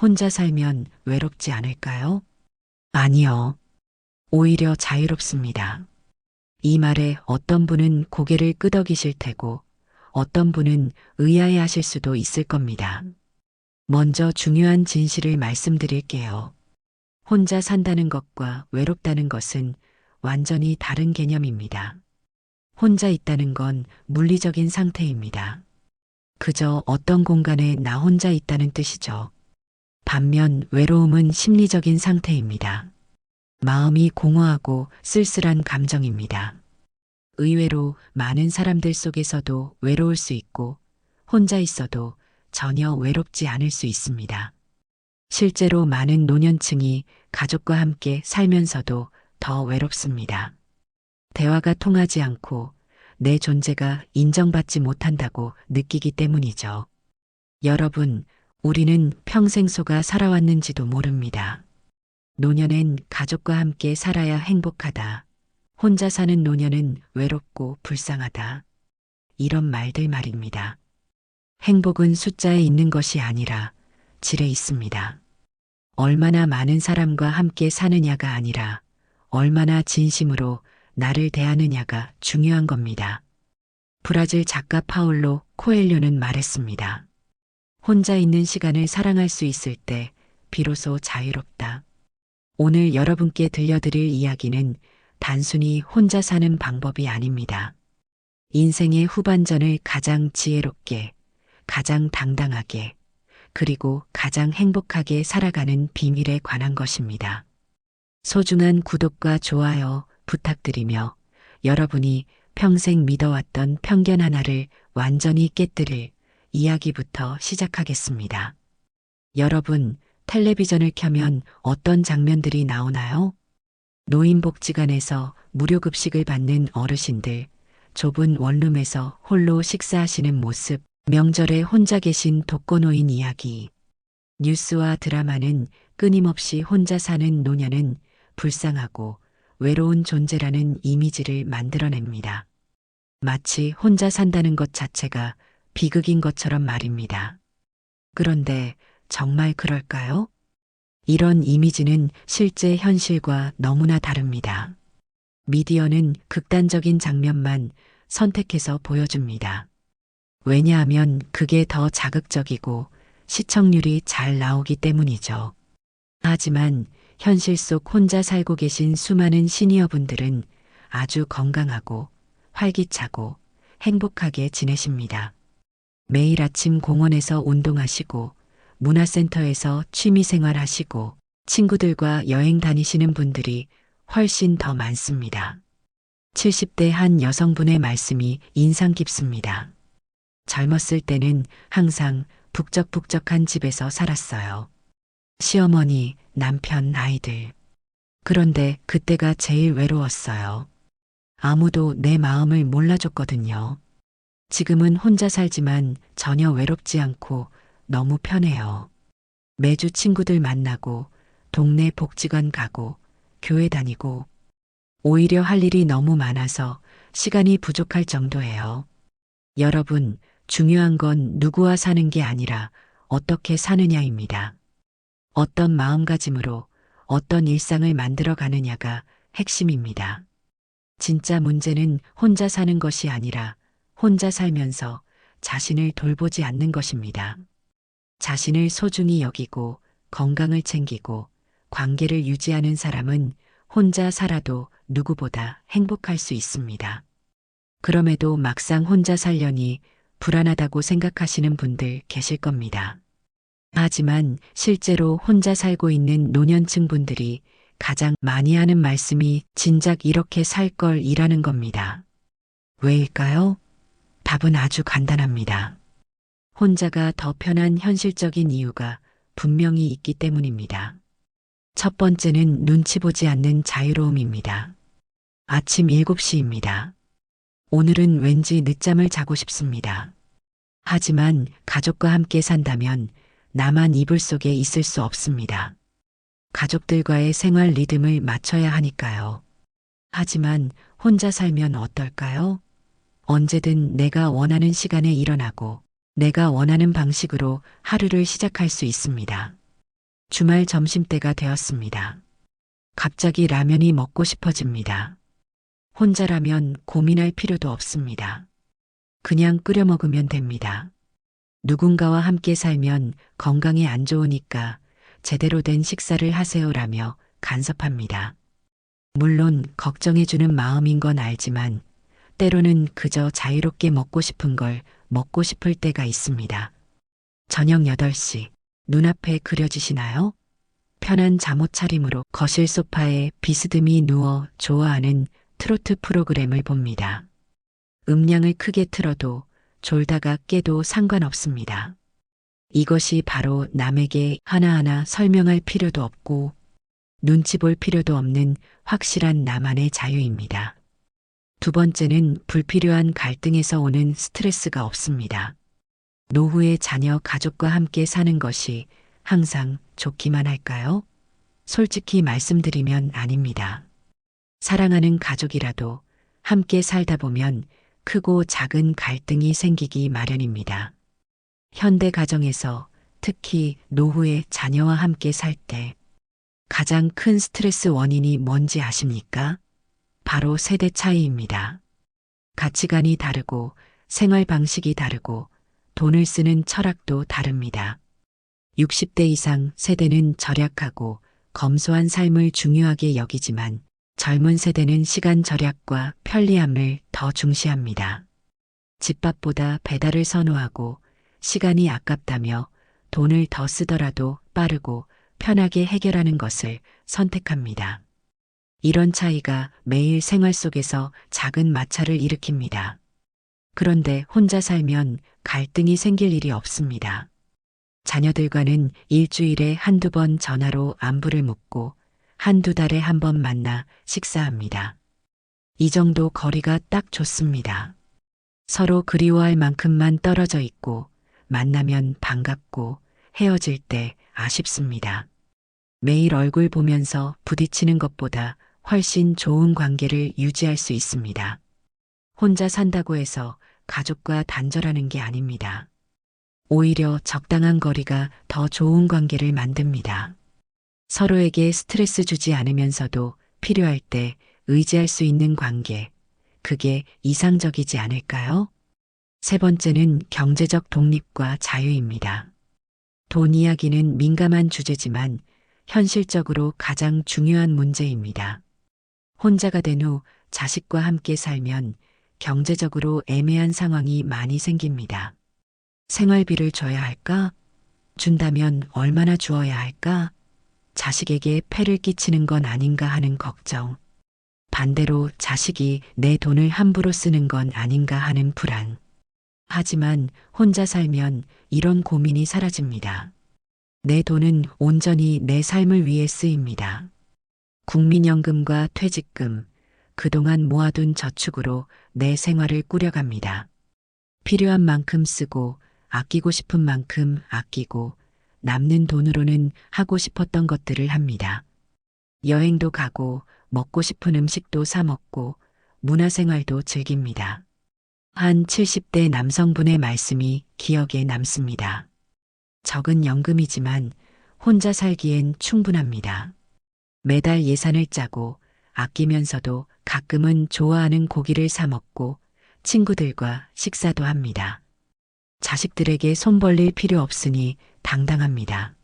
혼자 살면 외롭지 않을까요? 아니요. 오히려 자유롭습니다. 이 말에 어떤 분은 고개를 끄덕이실 테고 어떤 분은 의아해 하실 수도 있을 겁니다. 먼저 중요한 진실을 말씀드릴게요. 혼자 산다는 것과 외롭다는 것은 완전히 다른 개념입니다. 혼자 있다는 건 물리적인 상태입니다. 그저 어떤 공간에 나 혼자 있다는 뜻이죠. 반면 외로움은 심리적인 상태입니다. 마음이 공허하고 쓸쓸한 감정입니다. 의외로 많은 사람들 속에서도 외로울 수 있고 혼자 있어도 전혀 외롭지 않을 수 있습니다. 실제로 많은 노년층이 가족과 함께 살면서도 더 외롭습니다. 대화가 통하지 않고 내 존재가 인정받지 못한다고 느끼기 때문이죠. 여러분, 우리는 평생 속아 살아왔는지도 모릅니다. 노년엔 가족과 함께 살아야 행복하다. 혼자 사는 노년은 외롭고 불쌍하다. 이런 말들 말입니다. 행복은 숫자에 있는 것이 아니라 질에 있습니다. 얼마나 많은 사람과 함께 사느냐가 아니라 얼마나 진심으로 나를 대하느냐가 중요한 겁니다. 브라질 작가 파울로 코엘료는 말했습니다. 혼자 있는 시간을 사랑할 수 있을 때 비로소 자유롭다. 오늘 여러분께 들려드릴 이야기는 단순히 혼자 사는 방법이 아닙니다. 인생의 후반전을 가장 지혜롭게, 가장 당당하게, 그리고 가장 행복하게 살아가는 비밀에 관한 것입니다. 소중한 구독과 좋아요 부탁드리며 여러분이 평생 믿어왔던 편견 하나를 완전히 깨뜨릴 이야기부터 시작하겠습니다. 여러분, 텔레비전을 켜면 어떤 장면들이 나오나요? 노인복지관에서 무료급식을 받는 어르신들, 좁은 원룸에서 홀로 식사하시는 모습, 명절에 혼자 계신 독거노인 이야기. 뉴스와 드라마는 끊임없이 혼자 사는 노년은 불쌍하고 외로운 존재라는 이미지를 만들어냅니다. 마치 혼자 산다는 것 자체가 비극인 것처럼 말입니다. 그런데 정말 그럴까요? 이런 이미지는 실제 현실과 너무나 다릅니다. 미디어는 극단적인 장면만 선택해서 보여줍니다. 왜냐하면 그게 더 자극적이고 시청률이 잘 나오기 때문이죠. 하지만 현실 속 혼자 살고 계신 수많은 시니어분들은 아주 건강하고 활기차고 행복하게 지내십니다. 매일 아침 공원에서 운동하시고 문화센터에서 취미생활 하시고 친구들과 여행 다니시는 분들이 훨씬 더 많습니다. 70대 한 여성분의 말씀이 인상 깊습니다. 젊었을 때는 항상 북적북적한 집에서 살았어요. 시어머니, 남편, 아이들. 그런데 그때가 제일 외로웠어요. 아무도 내 마음을 몰라줬거든요. 지금은 혼자 살지만 전혀 외롭지 않고 너무 편해요. 매주 친구들 만나고 동네 복지관 가고 교회 다니고 오히려 할 일이 너무 많아서 시간이 부족할 정도예요. 여러분, 중요한 건 누구와 사는 게 아니라 어떻게 사느냐입니다. 어떤 마음가짐으로 어떤 일상을 만들어 가느냐가 핵심입니다. 진짜 문제는 혼자 사는 것이 아니라 혼자 살면서 자신을 돌보지 않는 것입니다. 자신을 소중히 여기고 건강을 챙기고 관계를 유지하는 사람은 혼자 살아도 누구보다 행복할 수 있습니다. 그럼에도 막상 혼자 살려니 불안하다고 생각하시는 분들 계실 겁니다. 하지만 실제로 혼자 살고 있는 노년층 분들이 가장 많이 하는 말씀이 진작 이렇게 살 걸 이라는 겁니다. 왜일까요? 답은 아주 간단합니다. 혼자가 더 편한 현실적인 이유가 분명히 있기 때문입니다. 첫 번째는 눈치 보지 않는 자유로움입니다. 아침 7시입니다. 오늘은 왠지 늦잠을 자고 싶습니다. 하지만 가족과 함께 산다면 나만 이불 속에 있을 수 없습니다. 가족들과의 생활 리듬을 맞춰야 하니까요. 하지만 혼자 살면 어떨까요? 언제든 내가 원하는 시간에 일어나고 내가 원하는 방식으로 하루를 시작할 수 있습니다. 주말 점심때가 되었습니다. 갑자기 라면이 먹고 싶어집니다. 혼자라면 고민할 필요도 없습니다. 그냥 끓여 먹으면 됩니다. 누군가와 함께 살면 건강에 안 좋으니까 제대로 된 식사를 하세요라며 간섭합니다. 물론 걱정해주는 마음인 건 알지만 때로는 그저 자유롭게 먹고 싶은 걸 먹고 싶을 때가 있습니다. 저녁 8시 눈앞에 그려지시나요? 편한 잠옷 차림으로 거실 소파에 비스듬히 누워 좋아하는 트로트 프로그램을 봅니다. 음량을 크게 틀어도 졸다가 깨도 상관없습니다. 이것이 바로 남에게 하나하나 설명할 필요도 없고 눈치 볼 필요도 없는 확실한 나만의 자유입니다. 두 번째는 불필요한 갈등에서 오는 스트레스가 없습니다. 노후에 자녀 가족과 함께 사는 것이 항상 좋기만 할까요? 솔직히 말씀드리면 아닙니다. 사랑하는 가족이라도 함께 살다 보면 크고 작은 갈등이 생기기 마련입니다. 현대 가정에서 특히 노후에 자녀와 함께 살 때 가장 큰 스트레스 원인이 뭔지 아십니까? 바로 세대 차이입니다. 가치관이 다르고 생활 방식이 다르고 돈을 쓰는 철학도 다릅니다. 60대 이상 세대는 절약하고 검소한 삶을 중요하게 여기지만 젊은 세대는 시간 절약과 편리함을 더 중시합니다. 집밥보다 배달을 선호하고 시간이 아깝다며 돈을 더 쓰더라도 빠르고 편하게 해결하는 것을 선택합니다. 이런 차이가 매일 생활 속에서 작은 마찰을 일으킵니다. 그런데 혼자 살면 갈등이 생길 일이 없습니다. 자녀들과는 일주일에 한두 번 전화로 안부를 묻고 한두 달에 한 번 만나 식사합니다. 이 정도 거리가 딱 좋습니다. 서로 그리워할 만큼만 떨어져 있고 만나면 반갑고 헤어질 때 아쉽습니다. 매일 얼굴 보면서 부딪히는 것보다 훨씬 좋은 관계를 유지할 수 있습니다. 혼자 산다고 해서 가족과 단절하는 게 아닙니다. 오히려 적당한 거리가 더 좋은 관계를 만듭니다. 서로에게 스트레스 주지 않으면서도 필요할 때 의지할 수 있는 관계. 그게 이상적이지 않을까요? 세 번째는 경제적 독립과 자유입니다. 돈 이야기는 민감한 주제지만 현실적으로 가장 중요한 문제입니다. 혼자가 된 후 자식과 함께 살면 경제적으로 애매한 상황이 많이 생깁니다. 생활비를 줘야 할까? 준다면 얼마나 주어야 할까? 자식에게 폐를 끼치는 건 아닌가 하는 걱정. 반대로 자식이 내 돈을 함부로 쓰는 건 아닌가 하는 불안. 하지만 혼자 살면 이런 고민이 사라집니다. 내 돈은 온전히 내 삶을 위해 쓰입니다. 국민연금과 퇴직금, 그동안 모아둔 저축으로 내 생활을 꾸려갑니다. 필요한 만큼 쓰고 아끼고 싶은 만큼 아끼고 남는 돈으로는 하고 싶었던 것들을 합니다. 여행도 가고 먹고 싶은 음식도 사 먹고 문화생활도 즐깁니다. 한 70대 남성분의 말씀이 기억에 남습니다. 적은 연금이지만 혼자 살기엔 충분합니다. 매달 예산을 짜고 아끼면서도 가끔은 좋아하는 고기를 사 먹고 친구들과 식사도 합니다. 자식들에게 손 벌릴 필요 없으니 당당합니다.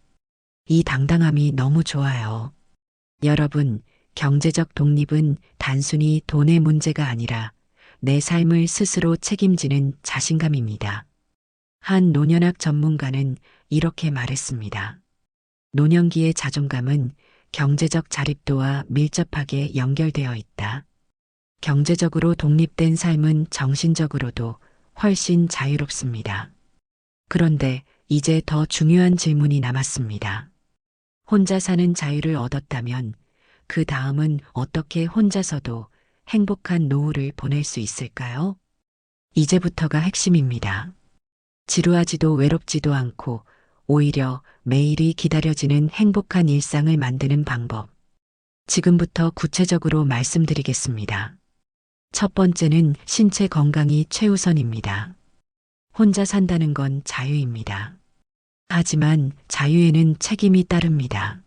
이 당당함이 너무 좋아요. 여러분, 경제적 독립은 단순히 돈의 문제가 아니라 내 삶을 스스로 책임지는 자신감입니다. 한 노년학 전문가는 이렇게 말했습니다. 노년기의 자존감은 경제적 자립도와 밀접하게 연결되어 있다. 경제적으로 독립된 삶은 정신적으로도 훨씬 자유롭습니다. 그런데 이제 더 중요한 질문이 남았습니다. 혼자 사는 자유를 얻었다면 그 다음은 어떻게 혼자서도 행복한 노후를 보낼 수 있을까요? 이제부터가 핵심입니다. 지루하지도 외롭지도 않고 오히려 매일이 기다려지는 행복한 일상을 만드는 방법. 지금부터 구체적으로 말씀드리겠습니다. 첫 번째는 신체 건강이 최우선입니다. 혼자 산다는 건 자유입니다. 하지만 자유에는 책임이 따릅니다.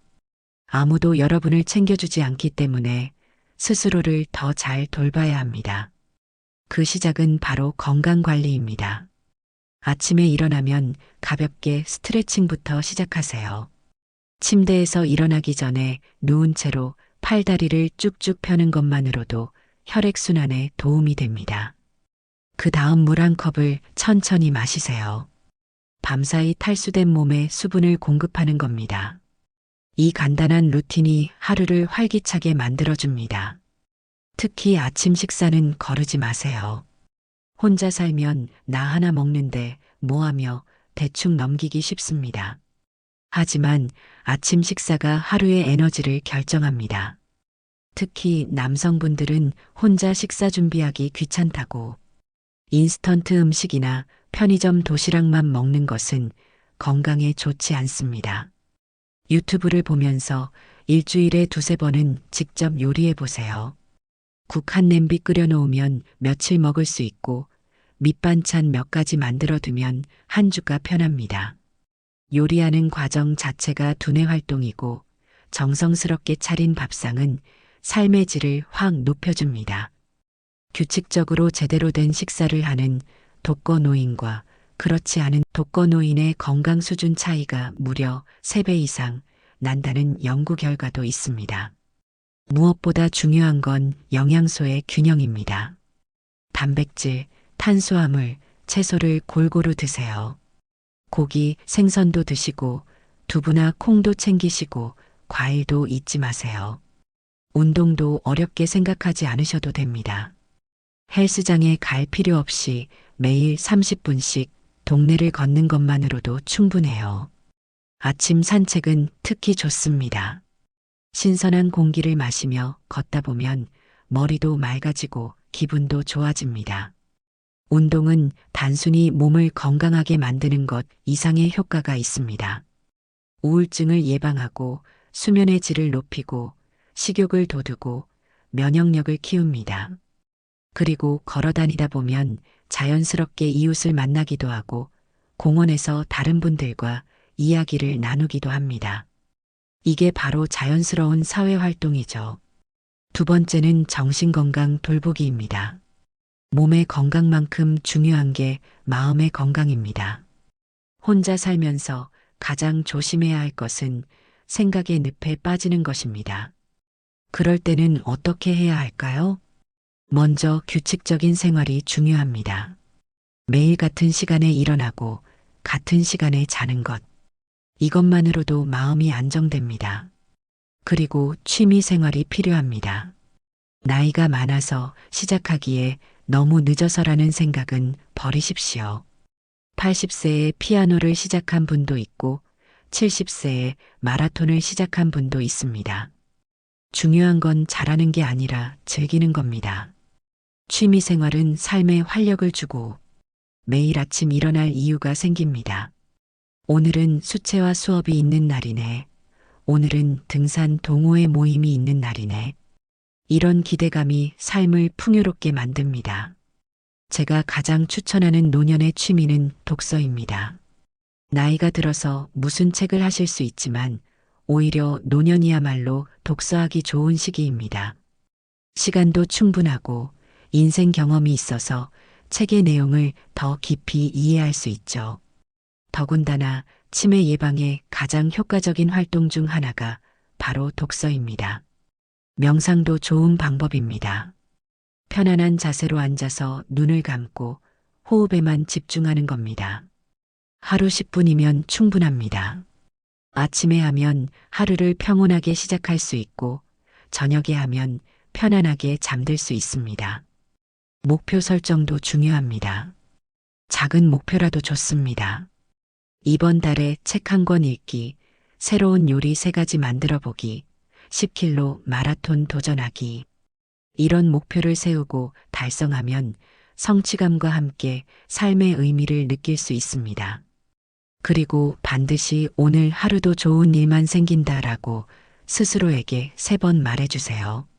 아무도 여러분을 챙겨주지 않기 때문에 스스로를 더 잘 돌봐야 합니다. 그 시작은 바로 건강 관리입니다. 아침에 일어나면 가볍게 스트레칭부터 시작하세요. 침대에서 일어나기 전에 누운 채로 팔다리를 쭉쭉 펴는 것만으로도 혈액순환에 도움이 됩니다. 그 다음 물 한 컵을 천천히 마시세요. 밤사이 탈수된 몸에 수분을 공급하는 겁니다. 이 간단한 루틴이 하루를 활기차게 만들어줍니다. 특히 아침 식사는 거르지 마세요. 혼자 살면 나 하나 먹는데 뭐하며 대충 넘기기 쉽습니다. 하지만 아침 식사가 하루의 에너지를 결정합니다. 특히 남성분들은 혼자 식사 준비하기 귀찮다고 인스턴트 음식이나 편의점 도시락만 먹는 것은 건강에 좋지 않습니다. 유튜브를 보면서 일주일에 두세 번은 직접 요리해 보세요. 국 한 냄비 끓여 놓으면 며칠 먹을 수 있고 밑반찬 몇 가지 만들어 두면 한 주가 편합니다. 요리하는 과정 자체가 두뇌 활동이고 정성스럽게 차린 밥상은 삶의 질을 확 높여줍니다. 규칙적으로 제대로 된 식사를 하는 독거노인과 그렇지 않은 독거노인의 건강 수준 차이가 무려 3배 이상 난다는 연구 결과도 있습니다. 무엇보다 중요한 건 영양소의 균형입니다. 단백질, 탄수화물, 채소를 골고루 드세요. 고기, 생선도 드시고 두부나 콩도 챙기시고 과일도 잊지 마세요. 운동도 어렵게 생각하지 않으셔도 됩니다. 헬스장에 갈 필요 없이 매일 30분씩 동네를 걷는 것만으로도 충분해요. 아침 산책은 특히 좋습니다. 신선한 공기를 마시며 걷다 보면 머리도 맑아지고 기분도 좋아집니다. 운동은 단순히 몸을 건강하게 만드는 것 이상의 효과가 있습니다. 우울증을 예방하고 수면의 질을 높이고 식욕을 돋우고 면역력을 키웁니다. 그리고 걸어 다니다 보면 자연스럽게 이웃을 만나기도 하고 공원에서 다른 분들과 이야기를 나누기도 합니다. 이게 바로 자연스러운 사회 활동이죠. 두 번째는 정신건강 돌보기입니다. 몸의 건강만큼 중요한 게 마음의 건강입니다. 혼자 살면서 가장 조심해야 할 것은 생각의 늪에 빠지는 것입니다. 그럴 때는 어떻게 해야 할까요? 먼저 규칙적인 생활이 중요합니다. 매일 같은 시간에 일어나고 같은 시간에 자는 것. 이것만으로도 마음이 안정됩니다. 그리고 취미 생활이 필요합니다. 나이가 많아서 시작하기에 너무 늦어서라는 생각은 버리십시오. 80세에 피아노를 시작한 분도 있고 70세에 마라톤을 시작한 분도 있습니다. 중요한 건 잘하는 게 아니라 즐기는 겁니다. 취미 생활은 삶에 활력을 주고 매일 아침 일어날 이유가 생깁니다. 오늘은 수채화 수업이 있는 날이네. 오늘은 등산 동호회 모임이 있는 날이네. 이런 기대감이 삶을 풍요롭게 만듭니다. 제가 가장 추천하는 노년의 취미는 독서입니다. 나이가 들어서 무슨 책을 하실 수 있지만 오히려 노년이야말로 독서하기 좋은 시기입니다. 시간도 충분하고 인생 경험이 있어서 책의 내용을 더 깊이 이해할 수 있죠. 더군다나 치매 예방에 가장 효과적인 활동 중 하나가 바로 독서입니다. 명상도 좋은 방법입니다. 편안한 자세로 앉아서 눈을 감고 호흡에만 집중하는 겁니다. 하루 10분이면 충분합니다. 아침에 하면 하루를 평온하게 시작할 수 있고 저녁에 하면 편안하게 잠들 수 있습니다. 목표 설정도 중요합니다. 작은 목표라도 좋습니다. 이번 달에 책 한 권 읽기, 새로운 요리 세 가지 만들어 보기, 10킬로 마라톤 도전하기. 이런 목표를 세우고 달성하면 성취감과 함께 삶의 의미를 느낄 수 있습니다. 그리고 반드시 오늘 하루도 좋은 일만 생긴다라고 스스로에게 세 번 말해주세요.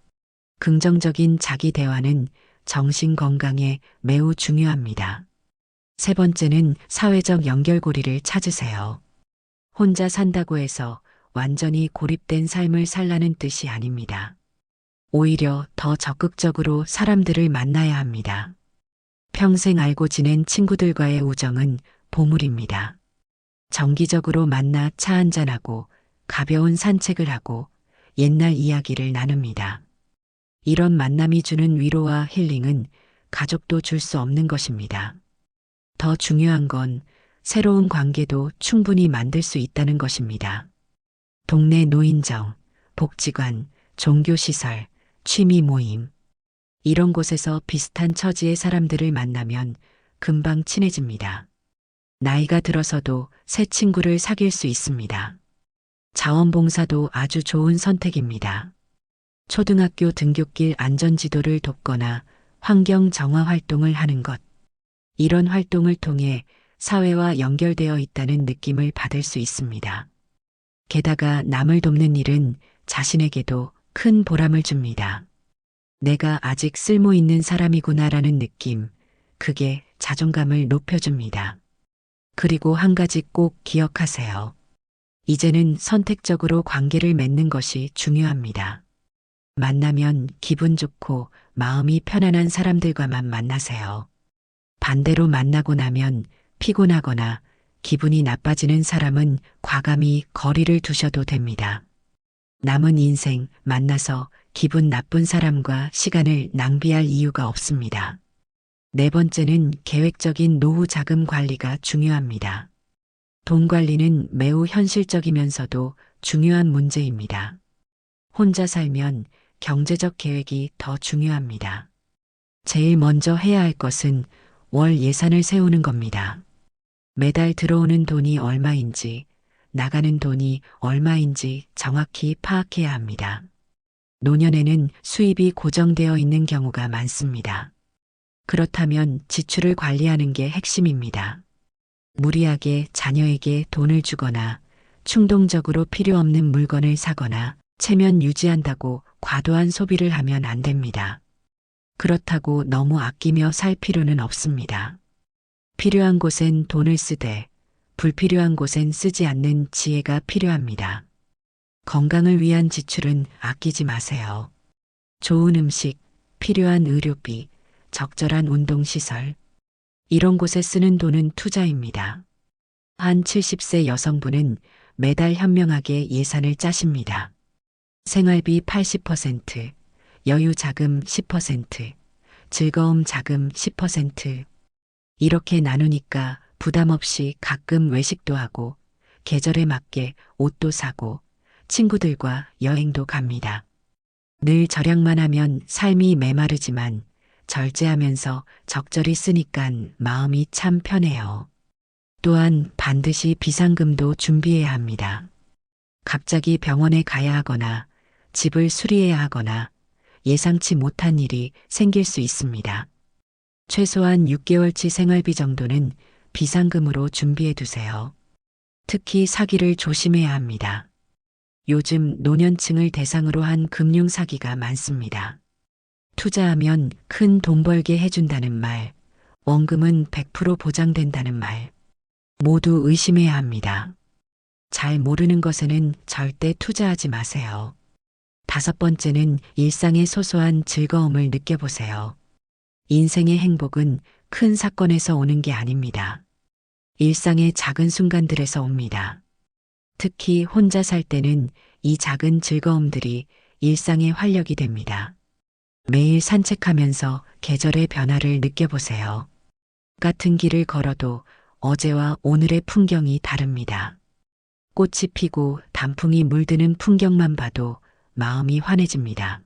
긍정적인 자기 대화는 정신 건강에 매우 중요합니다. 세 번째는 사회적 연결고리를 찾으세요. 혼자 산다고 해서 완전히 고립된 삶을 살라는 뜻이 아닙니다. 오히려 더 적극적으로 사람들을 만나야 합니다. 평생 알고 지낸 친구들과의 우정은 보물입니다. 정기적으로 만나 차 한잔하고 가벼운 산책을 하고 옛날 이야기를 나눕니다. 이런 만남이 주는 위로와 힐링은 가족도 줄 수 없는 것입니다. 더 중요한 건 새로운 관계도 충분히 만들 수 있다는 것입니다. 동네 노인정, 복지관, 종교시설, 취미 모임. 이런 곳에서 비슷한 처지의 사람들을 만나면 금방 친해집니다. 나이가 들어서도 새 친구를 사귈 수 있습니다. 자원봉사도 아주 좋은 선택입니다. 초등학교 등굣길 안전지도를 돕거나 환경 정화 활동을 하는 것. 이런 활동을 통해 사회와 연결되어 있다는 느낌을 받을 수 있습니다. 게다가 남을 돕는 일은 자신에게도 큰 보람을 줍니다. 내가 아직 쓸모 있는 사람이구나라는 느낌, 그게 자존감을 높여줍니다. 그리고 한 가지 꼭 기억하세요. 이제는 선택적으로 관계를 맺는 것이 중요합니다. 만나면 기분 좋고 마음이 편안한 사람들과만 만나세요. 반대로 만나고 나면 피곤하거나 기분이 나빠지는 사람은 과감히 거리를 두셔도 됩니다. 남은 인생 만나서 기분 나쁜 사람과 시간을 낭비할 이유가 없습니다. 네 번째는 계획적인 노후 자금 관리가 중요합니다. 돈 관리는 매우 현실적이면서도 중요한 문제입니다. 혼자 살면 경제적 계획이 더 중요합니다. 제일 먼저 해야 할 것은 월 예산을 세우는 겁니다. 매달 들어오는 돈이 얼마인지, 나가는 돈이 얼마인지 정확히 파악해야 합니다. 노년에는 수입이 고정되어 있는 경우가 많습니다. 그렇다면 지출을 관리하는 게 핵심입니다. 무리하게 자녀에게 돈을 주거나 충동적으로 필요 없는 물건을 사거나 체면 유지한다고 과도한 소비를 하면 안 됩니다. 그렇다고 너무 아끼며 살 필요는 없습니다. 필요한 곳엔 돈을 쓰되 불필요한 곳엔 쓰지 않는 지혜가 필요합니다. 건강을 위한 지출은 아끼지 마세요. 좋은 음식, 필요한 의료비, 적절한 운동시설. 이런 곳에 쓰는 돈은 투자입니다. 한 70세 여성분은 매달 현명하게 예산을 짜십니다. 생활비 80%, 여유 자금 10%, 즐거움 자금 10%. 이렇게 나누니까 부담 없이 가끔 외식도 하고 계절에 맞게 옷도 사고 친구들과 여행도 갑니다. 늘 절약만 하면 삶이 메마르지만 절제하면서 적절히 쓰니깐 마음이 참 편해요. 또한 반드시 비상금도 준비해야 합니다. 갑자기 병원에 가야 하거나 집을 수리해야 하거나 예상치 못한 일이 생길 수 있습니다. 최소한 6개월치 생활비 정도는 비상금으로 준비해 두세요. 특히 사기를 조심해야 합니다. 요즘 노년층을 대상으로 한 금융 사기가 많습니다. 투자하면 큰 돈 벌게 해준다는 말, 원금은 100% 보장된다는 말, 모두 의심해야 합니다. 잘 모르는 것에는 절대 투자하지 마세요. 다섯 번째는 일상의 소소한 즐거움을 느껴보세요. 인생의 행복은 큰 사건에서 오는 게 아닙니다. 일상의 작은 순간들에서 옵니다. 특히 혼자 살 때는 이 작은 즐거움들이 일상의 활력이 됩니다. 매일 산책하면서 계절의 변화를 느껴보세요. 같은 길을 걸어도 어제와 오늘의 풍경이 다릅니다. 꽃이 피고 단풍이 물드는 풍경만 봐도 마음이 환해집니다.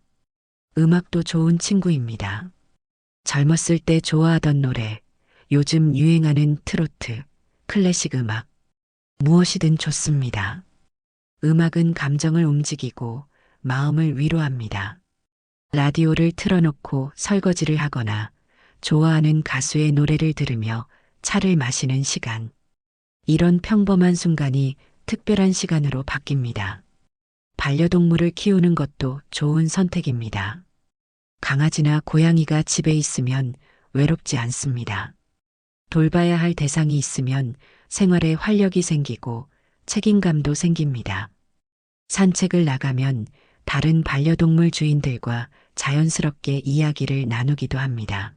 음악도 좋은 친구입니다. 젊었을 때 좋아하던 노래, 요즘 유행하는 트로트, 클래식 음악, 무엇이든 좋습니다. 음악은 감정을 움직이고 마음을 위로합니다. 라디오를 틀어놓고 설거지를 하거나 좋아하는 가수의 노래를 들으며 차를 마시는 시간. 이런 평범한 순간이 특별한 시간으로 바뀝니다. 반려동물을 키우는 것도 좋은 선택입니다. 강아지나 고양이가 집에 있으면 외롭지 않습니다. 돌봐야 할 대상이 있으면 생활에 활력이 생기고 책임감도 생깁니다. 산책을 나가면 다른 반려동물 주인들과 자연스럽게 이야기를 나누기도 합니다.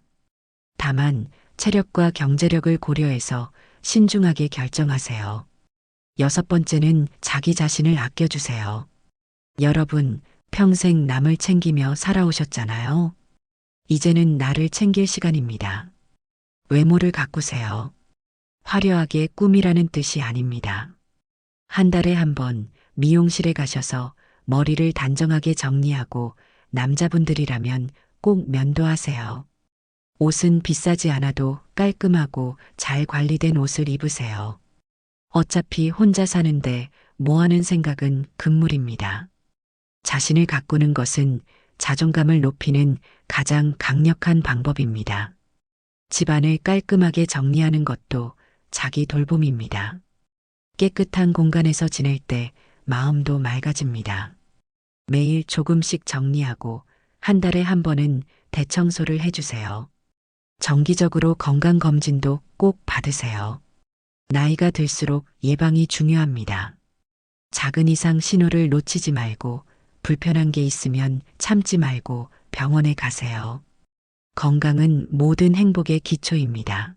다만 체력과 경제력을 고려해서 신중하게 결정하세요. 여섯 번째는 자기 자신을 아껴주세요. 여러분, 평생 남을 챙기며 살아오셨잖아요. 이제는 나를 챙길 시간입니다. 외모를 가꾸세요. 화려하게 꿈이라는 뜻이 아닙니다. 한 달에 한 번 미용실에 가셔서 머리를 단정하게 정리하고 남자분들이라면 꼭 면도하세요. 옷은 비싸지 않아도 깔끔하고 잘 관리된 옷을 입으세요. 어차피 혼자 사는데 뭐 하는 생각은 금물입니다. 자신을 가꾸는 것은 자존감을 높이는 가장 강력한 방법입니다. 집안을 깔끔하게 정리하는 것도 자기 돌봄입니다. 깨끗한 공간에서 지낼 때 마음도 맑아집니다. 매일 조금씩 정리하고 한 달에 한 번은 대청소를 해주세요. 정기적으로 건강검진도 꼭 받으세요. 나이가 들수록 예방이 중요합니다. 작은 이상 신호를 놓치지 말고 불편한 게 있으면 참지 말고 병원에 가세요. 건강은 모든 행복의 기초입니다.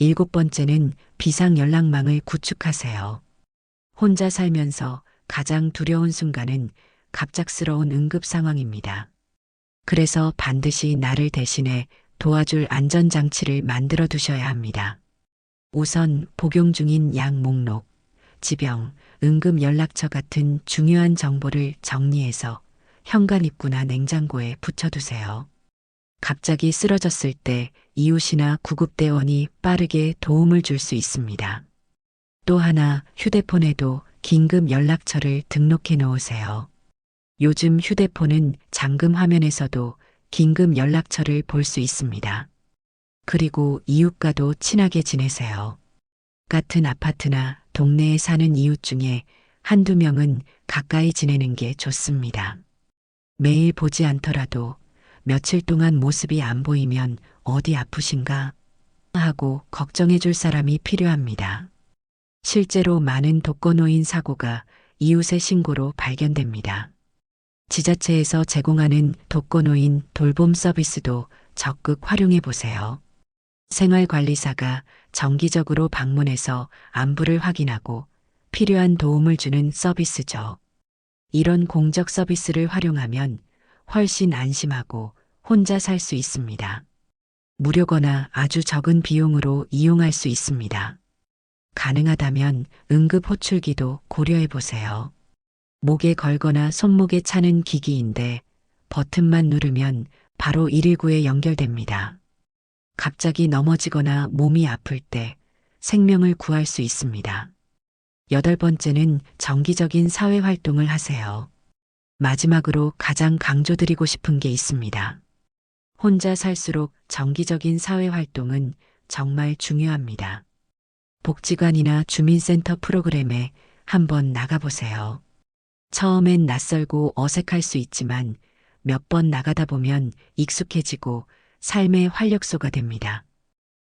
일곱 번째는 비상 연락망을 구축하세요. 혼자 살면서 가장 두려운 순간은 갑작스러운 응급 상황입니다. 그래서 반드시 나를 대신해 도와줄 안전장치를 만들어 두셔야 합니다. 우선 복용 중인 약 목록, 지병, 응급 연락처 같은 중요한 정보를 정리해서 현관 입구나 냉장고에 붙여두세요. 갑자기 쓰러졌을 때 이웃이나 구급대원이 빠르게 도움을 줄 수 있습니다. 또 하나 휴대폰에도 긴급 연락처를 등록해 놓으세요. 요즘 휴대폰은 잠금 화면에서도 긴급 연락처를 볼 수 있습니다. 그리고 이웃과도 친하게 지내세요. 같은 아파트나 동네에 사는 이웃 중에 한두 명은 가까이 지내는 게 좋습니다. 매일 보지 않더라도 며칠 동안 모습이 안 보이면 어디 아프신가 하고 걱정해 줄 사람이 필요합니다. 실제로 많은 독거노인 사고가 이웃의 신고로 발견됩니다. 지자체에서 제공하는 독거노인 돌봄 서비스도 적극 활용해 보세요. 생활관리사가 정기적으로 방문해서 안부를 확인하고 필요한 도움을 주는 서비스죠. 이런 공적 서비스를 활용하면 훨씬 안심하고 혼자 살 수 있습니다. 무료거나 아주 적은 비용으로 이용할 수 있습니다. 가능하다면 응급 호출기도 고려해 보세요. 목에 걸거나 손목에 차는 기기인데 버튼만 누르면 바로 119에 연결됩니다. 갑자기 넘어지거나 몸이 아플 때 생명을 구할 수 있습니다. 여덟 번째는 정기적인 사회 활동을 하세요. 마지막으로 가장 강조드리고 싶은 게 있습니다. 혼자 살수록 정기적인 사회 활동은 정말 중요합니다. 복지관이나 주민센터 프로그램에 한번 나가보세요. 처음엔 낯설고 어색할 수 있지만 몇 번 나가다 보면 익숙해지고 삶의 활력소가 됩니다.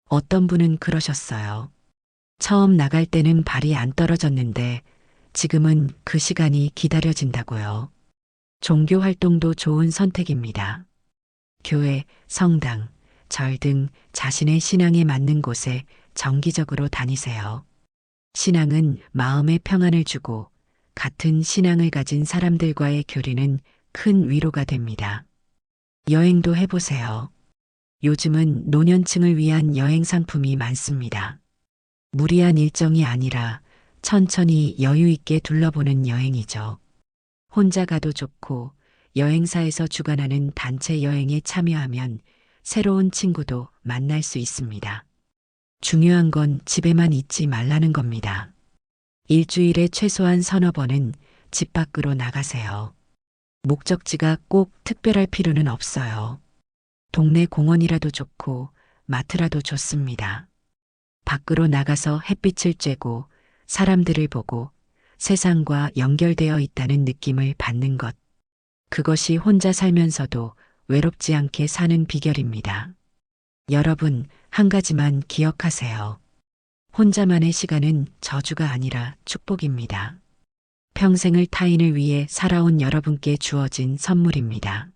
어떤 분은 그러셨어요. 처음 나갈 때는 발이 안 떨어졌는데 지금은 그 시간이 기다려진다고요. 종교 활동도 좋은 선택입니다. 교회, 성당, 절 등 자신의 신앙에 맞는 곳에 정기적으로 다니세요. 신앙은 마음의 평안을 주고 같은 신앙을 가진 사람들과의 교류는 큰 위로가 됩니다. 여행도 해보세요. 요즘은 노년층을 위한 여행 상품이 많습니다. 무리한 일정이 아니라 천천히 여유 있게 둘러보는 여행이죠. 혼자 가도 좋고 여행사에서 주관하는 단체 여행에 참여하면 새로운 친구도 만날 수 있습니다. 중요한 건 집에만 있지 말라는 겁니다. 일주일에 최소한 서너 번은 집 밖으로 나가세요. 목적지가 꼭 특별할 필요는 없어요. 동네 공원이라도 좋고 마트라도 좋습니다. 밖으로 나가서 햇빛을 쬐고 사람들을 보고 세상과 연결되어 있다는 느낌을 받는 것. 그것이 혼자 살면서도 외롭지 않게 사는 비결입니다. 여러분, 한 가지만 기억하세요. 혼자만의 시간은 저주가 아니라 축복입니다. 평생을 타인을 위해 살아온 여러분께 주어진 선물입니다.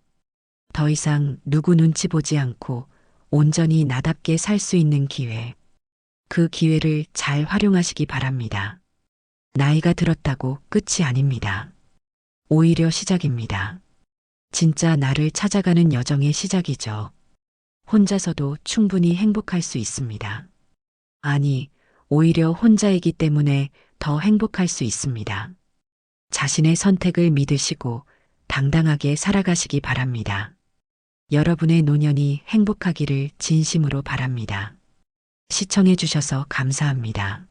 더 이상 누구 눈치 보지 않고 온전히 나답게 살 수 있는 기회. 그 기회를 잘 활용하시기 바랍니다. 나이가 들었다고 끝이 아닙니다. 오히려 시작입니다. 진짜 나를 찾아가는 여정의 시작이죠. 혼자서도 충분히 행복할 수 있습니다. 아니, 오히려 혼자이기 때문에 더 행복할 수 있습니다. 자신의 선택을 믿으시고 당당하게 살아가시기 바랍니다. 여러분의 노년이 행복하기를 진심으로 바랍니다. 시청해 주셔서 감사합니다.